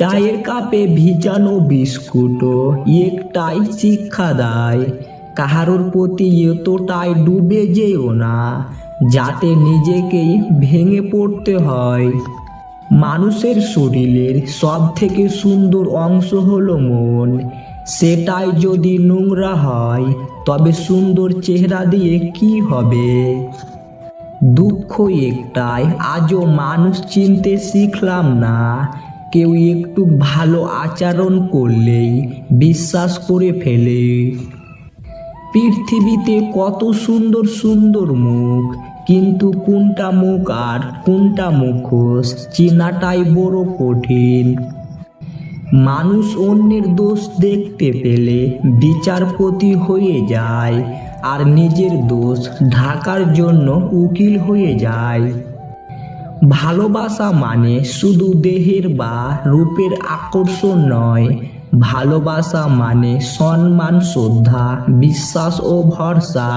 চায়ের কাপে ভিজানো বিস্কুটও একটাই শিক্ষা দেয়। কাহারোর প্রতি এতটাই ডুবে যেও না, যাতে নিজেকেই ভেঙে পড়তে হয়। মানুষের শরীরের সব থেকে সুন্দর অংশ হলো মন। সেটাই যদি নোংরা হয়, তবে সুন্দর চেহারা দিয়ে কি হবে? দুঃখ একটাই, আজও মানুষ চিনতে শিখলাম না। কেউ একটু ভালো আচরণ করলেই বিশ্বাস করে ফেলে। পৃথিবীতে কত সুন্দর সুন্দর মুখ, কিন্তু কোনটা মুখ আর কোনটা মুখোশ চেনাটাই বড় কঠিন। মানুষ অন্যের দোষ দেখতে পেলে বিচারপতি হয়ে যায় আর নিজের দোষ ঢাকার জন্য উকিল হয়ে যায়। ভালোবাসা মানে শুধু দেহের বা রূপের আকর্ষণ নয়। ভালোবাসা মানে সম্মান, শ্রদ্ধা, বিশ্বাস ও ভরসা।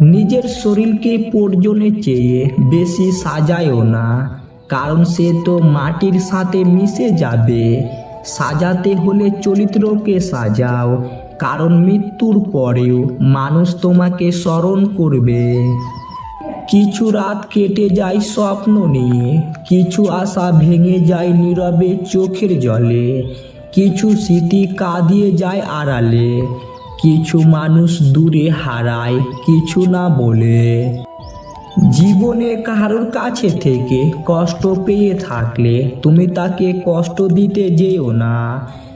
নিজের শরীরকে পর্যনে চেয়ে বেশি সাজায়ও না, কারণ সে তো মাটির সাথে মিশে যাবে। সাজাতে হলে চরিত্রকে সাজাও, কারণ মৃত্যুর পরেও মানুষ তোমাকে স্মরণ করবে। কিছু রাত কেটে যায় স্বপ্ন নিয়ে, কিছু আশা ভেঙে যায় নীরবে চোখের জলে, কিছু স্মৃতি কাঁদিয়ে যায় আড়ালে, কিছু মানুষ দূরে হারায় কিছু না বলে। জীবনে কারোর কাছে থেকে কষ্ট পেয়ে থাকলে তুমি তাকে কষ্ট দিতে যেও না।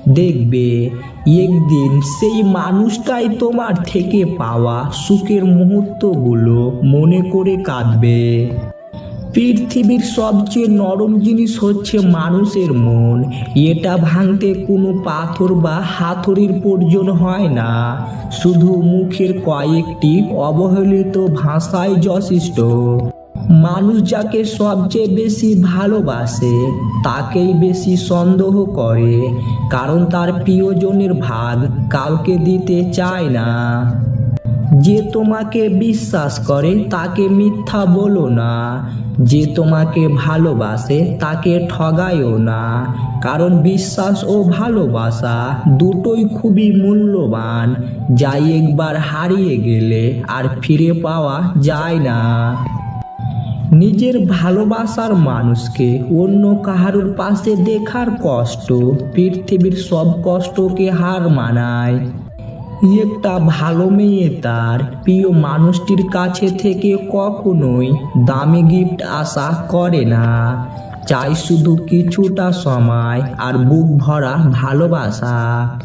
দেখবে, একদিন সেই মানুষটাই তোমার থেকে পাওয়া সুখের মুহূর্তগুলো মনে করে কাঁদবে। পৃথিবীর সবচেয়ে নরম জিনিস হচ্ছে মানুষের মন। এটা ভাঙতে কোনো পাথর বা হাতুড়ির প্রয়োজন হয় না। শুধু মুখের কয়েকটি অবহেলিত ভাষাই যথেষ্ট। মানুষ যাকে সবচেয়ে বেশি ভালোবাসে, তাকেই বেশি সন্দেহ করে, কারণ তার প্রিয়জনের ভাগ কাউকে দিতে চায় না। যে তোমাকে বিশ্বাস করে, তাকে মিথ্যা বলো না। যে তোমাকে ভালোবাসে, তাকে ঠগায়ও না। কারণ বিশ্বাস ও ভালোবাসা দুটোই খুবই মূল্যবান। যা একবার হারিয়ে গেলে আর ফিরে পাওয়া যায় না। নিজের ভালোবাসার মানুষকে অন্য কাহারুর পাশে দেখার কষ্ট পৃথিবীর সব কষ্টকে হার মানায়। একটা ভালো মেয়ে তার প্রিয় মানুষটির কাছে থেকে কখনোই দামি গিফট আশা করে না। চাই শুধু কিছুটা সময় আর বুক ভরা ভালোবাসা।